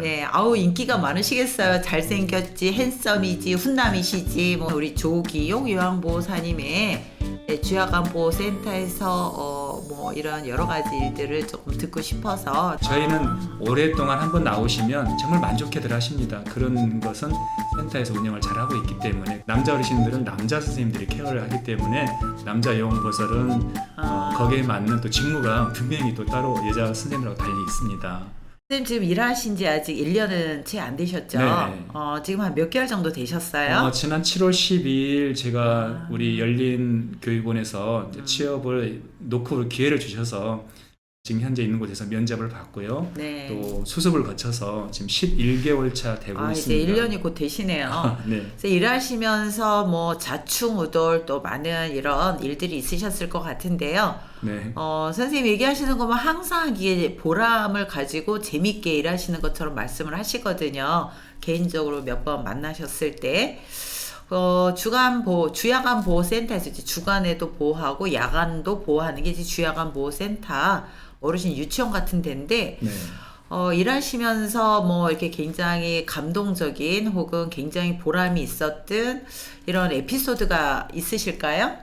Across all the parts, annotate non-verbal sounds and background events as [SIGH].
네, 아우 인기가 많으시겠어요. 잘생겼지, 핸섬이지, 훈남이시지. 뭐 우리 조기용 요양보호사님의 네, 주야간보호센터에서 어, 뭐 이런 여러 가지 일들을 조금 듣고 싶어서 저희는 오랫동안 한번 나오시면 정말 만족해들 하십니다. 그런 것은 센터에서 운영을 잘하고 있기 때문에 남자 어르신들은 남자 선생님들이 케어를 하기 때문에 남자 요양보살은 어, 거기에 맞는 또 직무가 분명히 또 따로 여자 선생님들하고 달리 있습니다. 선생님 지금 일하신 지 아직 1년은 채 안 되셨죠? 네. 어, 지금 한 몇 개월 정도 되셨어요? 어, 지난 7월 12일 제가 아. 우리 열린 교육원에서 이제 음. 취업을 놓고 기회를 주셔서 지금 현재 있는 곳에서 면접을 받고요. 네. 또 수습을 거쳐서 지금 11개월 차 되고 아, 이제 있습니다. 1년이 곧 되시네요. 네. 그래서 일하시면서 뭐 자충우돌 또 많은 이런 일들이 있으셨을 것 같은데요. 네. 어, 선생님 얘기하시는 거면 항상 이게 보람을 가지고 재밌게 일하시는 것처럼 말씀을 하시거든요. 개인적으로 몇 번 만나셨을 때. 어, 주간 보호, 주야간 보호센터에서 이제 주간에도 보호하고 야간도 보호하는 게 이제 주야간 보호센터 어르신 유치원 같은 데인데, 네. 어, 일하시면서 뭐 이렇게 굉장히 감동적인 혹은 굉장히 보람이 있었던 이런 에피소드가 있으실까요?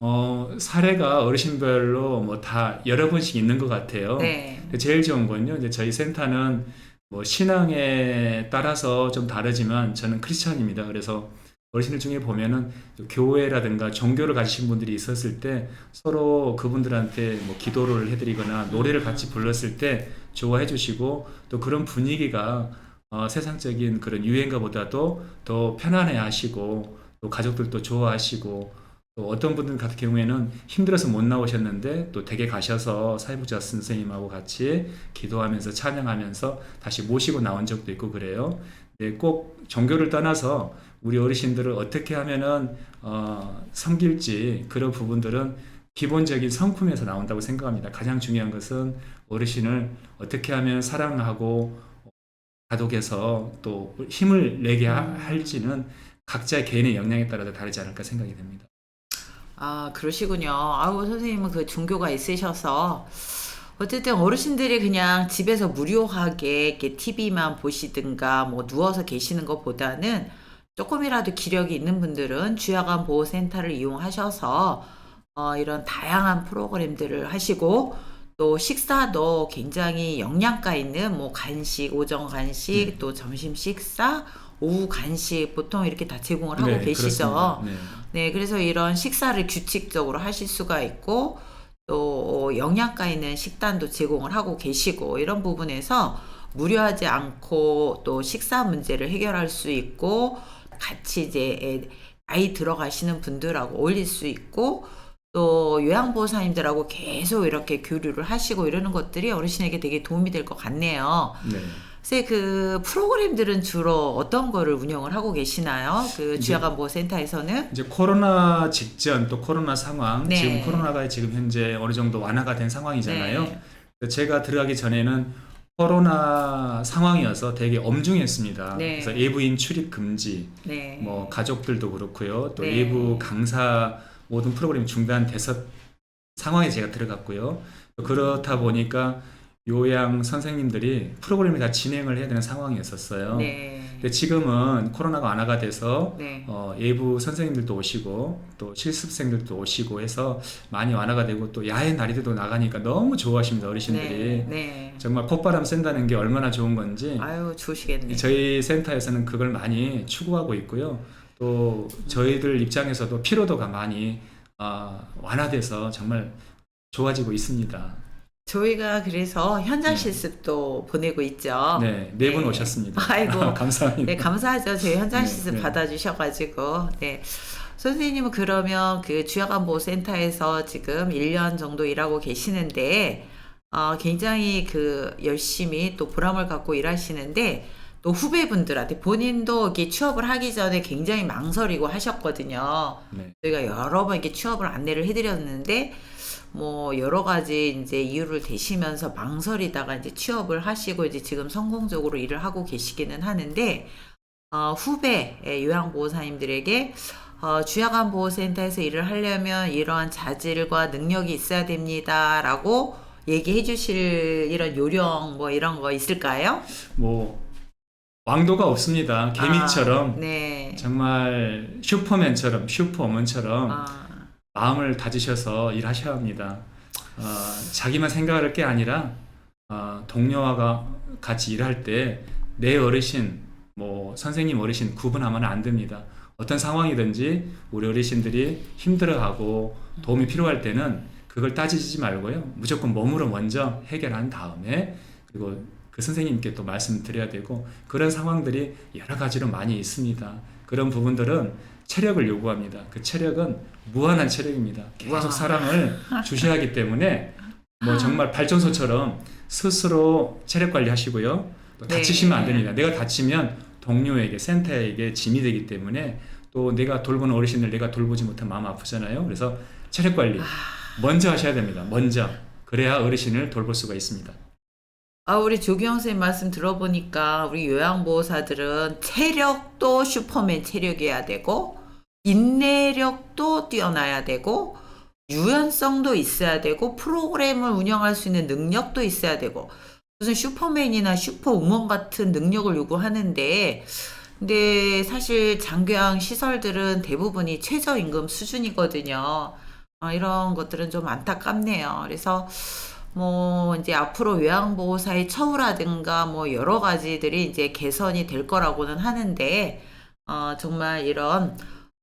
어, 사례가 어르신별로 뭐 다 여러 번씩 있는 것 같아요. 네. 제일 좋은 건요. 이제 저희 센터는 뭐 신앙에 따라서 좀 다르지만 저는 크리스천입니다. 그래서 어르신들 중에 보면은 교회라든가 종교를 가지신 분들이 있었을 때 서로 그분들한테 뭐 기도를 해드리거나 노래를 같이 불렀을 때 좋아해 주시고 또 그런 분위기가 어, 세상적인 그런 유행가보다도 더 편안해 하시고 또 가족들도 좋아하시고 또 어떤 분들 같은 경우에는 힘들어서 못 나오셨는데 또 댁에 가셔서 사회복지사 선생님하고 같이 기도하면서 찬양하면서 다시 모시고 나온 적도 있고 그래요. 네, 꼭 종교를 떠나서 우리 어르신들을 어떻게 하면은 어, 섬길지 그런 부분들은 기본적인 성품에서 나온다고 생각합니다. 가장 중요한 것은 어르신을 어떻게 하면 사랑하고 가독해서 또 힘을 내게 하- 할지는 각자 개인의 역량에 따라 다르지 않을까 생각이 됩니다. 아, 그러시군요. 아우, 선생님은 그 종교가 있으셔서 어쨌든 어르신들이 그냥 집에서 무료하게 이렇게 TV만 보시든가 뭐 누워서 계시는 것보다는 조금이라도 기력이 있는 분들은 주야간 보호센터를 이용하셔서 어, 이런 다양한 프로그램들을 하시고 또 식사도 굉장히 영양가 있는 뭐 간식, 오전 간식, 네. 또 점심 식사, 오후 간식 보통 이렇게 다 제공을 하고 네, 계시죠. 네. 네, 그래서 이런 식사를 규칙적으로 하실 수가 있고 또 영양가 있는 식단도 제공을 하고 계시고 이런 부분에서 무료하지 않고 또 식사 문제를 해결할 수 있고 같이 이제 애- 아이 들어가시는 분들하고 어울릴 수 있고 또 요양보호사님들하고 계속 이렇게 교류를 하시고 이러는 것들이 어르신에게 되게 도움이 될 것 같네요. 네. 그 프로그램들은 주로 어떤 거를 운영을 하고 계시나요? 그 주야간보호센터에서는? 이제 코로나 직전 또 코로나 상황 네. 지금 코로나가 지금 현재 어느 정도 완화가 된 상황이잖아요. 네. 제가 들어가기 전에는 코로나 상황이어서 되게 엄중했습니다. 네. 그래서 외부인 출입 금지, 네. 뭐 가족들도 그렇고요. 또 네. 외부 강사 모든 프로그램이 중단돼서 상황에 제가 들어갔고요. 또 그렇다 보니까 요양 선생님들이 프로그램을 다 진행을 해야 되는 상황이었었어요. 네. 근데 지금은 코로나가 완화가 돼서 네. 어, 예부 선생님들도 오시고 또 실습생들도 오시고 해서 많이 완화가 되고 또 야외 나리들도 나가니까 너무 좋아하십니다 어르신들이 네. 네. 정말 콧바람 쐰다는 게 얼마나 좋은 건지 아유, 좋으시겠네. 저희 센터에서는 그걸 많이 추구하고 있고요 또 저희들 입장에서도 피로도가 많이 어, 완화돼서 정말 좋아지고 있습니다 저희가 그래서 현장 네. 실습도 보내고 있죠. 네 네분 네. 오셨습니다 [LAUGHS] 아이고. [LAUGHS] 감사합니다 네, 감사하죠. 저희 현장 네, 실습 네. 받아주셔가지고. 네. 선생님은 그러면 그 주야간보호센터에서 지금 1년 정도 일하고 계시는데, 어, 굉장히 그 열심히 또 보람을 갖고 일하시는데, 또 후배분들한테 본인도 이렇게 취업을 하기 전에 굉장히 망설이고 하셨거든요. 네. 저희가 여러 번 이렇게 취업을 안내를 해드렸는데 뭐 여러 가지 이제 이유를 대시면서 망설이다가 이제 취업을 하시고 이제 지금 성공적으로 일을 하고 계시기는 하는데 어, 후배 예, 요양보호사님들에게 어, 주야간 보호센터에서 일을 하려면 이러한 자질과 능력이 있어야 됩니다 라고 얘기해 주실 이런 요령 뭐 이런 거 있을까요? 뭐 왕도가 없습니다. 개미처럼 아, 네. 정말 슈퍼맨처럼 슈퍼우먼처럼 아, 마음을 다지셔서 일하셔야 합니다. 어, 자기만 생각할 게 아니라 어, 동료와 같이 일할 때 내 어르신, 뭐 선생님 어르신 구분하면 안 됩니다. 어떤 상황이든지 우리 어르신들이 힘들어하고 도움이 필요할 때는 그걸 따지지 말고요. 무조건 몸으로 먼저 해결한 다음에 그리고 그 선생님께 또 말씀드려야 되고 그런 상황들이 여러 가지로 많이 있습니다. 그런 부분들은 체력을 요구합니다. 그 체력은 무한한 체력입니다. 계속 와. 사람을 주셔야 하기 때문에 뭐 정말 발전소처럼 스스로 체력 관리하시고요. 또 네. 다치시면 안 됩니다. 내가 다치면 동료에게 센터에게 짐이 되기 때문에 또 내가 돌보는 어르신들 내가 돌보지 못한 마음 아프잖아요. 그래서 체력 관리 먼저 하셔야 됩니다. 먼저 그래야 어르신을 돌볼 수가 있습니다. 아, 우리 조기영 선생님 말씀 들어보니까 우리 요양보호사들은 체력도 슈퍼맨 체력이어야 되고, 인내력도 뛰어나야 되고, 유연성도 있어야 되고, 프로그램을 운영할 수 있는 능력도 있어야 되고, 무슨 슈퍼맨이나 슈퍼우먼 같은 능력을 요구하는데, 근데 사실 장교양 시설들은 대부분이 최저임금 수준이거든요. 아, 이런 것들은 좀 안타깝네요. 그래서 뭐 이제 앞으로 요양보호사의 처우라든가 뭐 여러 가지들이 이제 개선이 될 거라고는 하는데 어, 정말 이런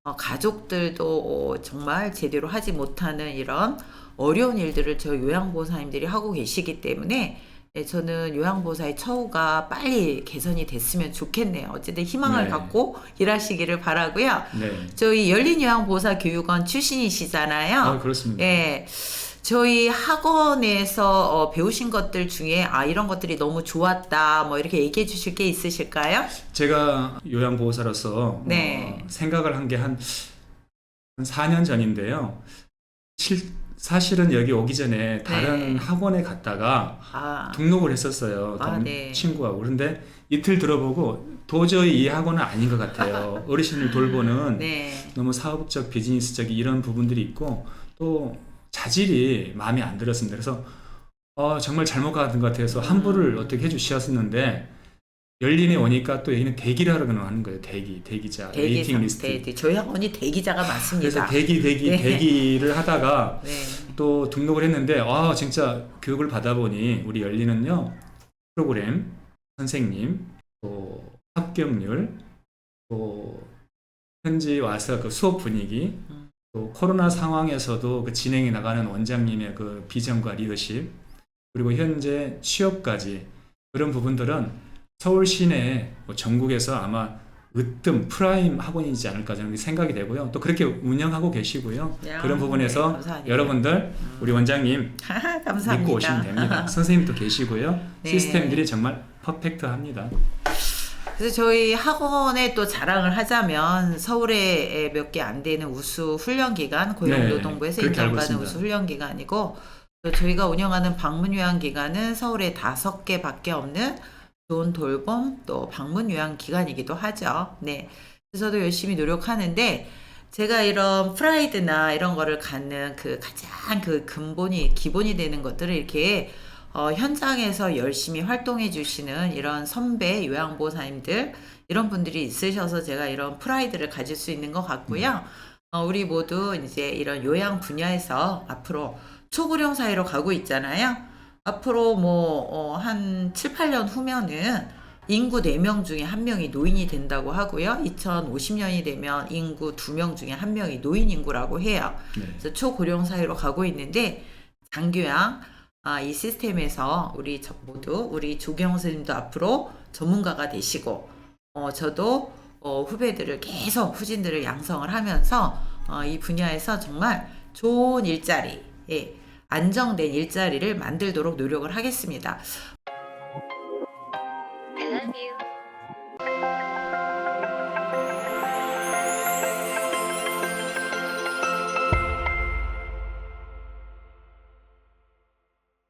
어, 가족들도 정말 제대로 하지 못하는 이런 어려운 일들을 저 요양보호사님들이 하고 계시기 때문에 네, 저는 요양보호사의 처우가 빨리 개선이 됐으면 좋겠네요. 어쨌든 희망을 네. 갖고 일하시기를 바라고요. 네. 저희 열린 요양보호사 교육원 출신이시잖아요. 아, 그렇습니다. 예. 저희 학원에서 어, 배우신 것들 중에 아 이런 것들이 너무 좋았다 뭐 이렇게 얘기해 주실 게 있으실까요? 제가 요양보호사로서 네. 어, 생각을 한 게한한 4년 전인데요. 실, 사실은 여기 오기 전에 다른 네. 학원에 갔다가 아, 등록을 했었어요. 아, 동- 네. 친구하고. 그런데 이틀 들어보고 도저히 이 학원은 아닌 것 같아요. 어르신을 돌보는 [LAUGHS] 네. 너무 사업적, 비즈니스적 이런 부분들이 있고 또 자질이 마음에 안 들었습니다. 그래서 어, 정말 잘못 가는 것 같아서 음. 환불을 어떻게 해주셨었는데 열린에 오니까 또 여기는 대기를 하라고 하는 거예요. 대기, 대기자, 웨이팅 대기상 리스트. 대 저희 학원이 대기자가 그래서 많습니다. 대기, 대기, 네. 대기를 하다가 네. 또 등록을 했는데 아 진짜 교육을 받아보니 우리 열리는요 프로그램 선생님 또 합격률 또 현지 와서 그 수업 분위기 음. 또 코로나 상황에서도 그 진행해 나가는 원장님의 그 비전과 리더십 그리고 현재 취업까지 그런 부분들은 서울 시내 뭐 전국에서 아마 으뜸 프라임 학원이지 않을까 저는 생각이 되고요. 또 그렇게 운영하고 계시고요. 야, 그런 네, 부분에서 감사합니다. 여러분들 우리 원장님. [LAUGHS] 믿고 오시면 됩니다. 선생님도 계시고요. [LAUGHS] 네. 시스템들이 정말 퍼펙트합니다. 그래서 저희 학원에 또 자랑을 하자면 서울에 몇 개 안 되는 우수 훈련 기관 고용노동부에서 네, 인정받은 있습니다. 우수 훈련 기관이고 또 저희가 운영하는 방문 요양 기관은 서울에 다섯 개밖에 없는 좋은 돌봄 또 방문 요양 기관이기도 하죠. 네. 그래서 저도 열심히 노력하는데 제가 이런 프라이드나 이런 거를 갖는 그 가장 그 근본이 기본이 되는 것들을 이렇게 어, 현장에서 열심히 활동해 주시는 이런 선배 요양보호사님들 이런 분들이 있으셔서 제가 이런 프라이드를 가질 수 있는 것 같고요. 어, 우리 모두 이제 이런 요양 분야에서 앞으로 초고령 사회로 가고 있잖아요. 앞으로 뭐, 어, 한 7, 8년 후면은 인구 4명 중에 1명이 노인이 된다고 하고요. 2050년이 되면 인구 2명 중에 1명이 노인 인구라고 해요. 네. 그래서 초고령 사회로 가고 있는데 장교양 아, 이 시스템에서 우리 저- 모두 우리 조경 선생님도 앞으로 전문가가 되시고 어, 저도 어, 후배들을 계속 후진들을 양성을 하면서 어, 이 분야에서 정말 좋은 일자리, 예, 안정된 일자리를 만들도록 노력을 하겠습니다.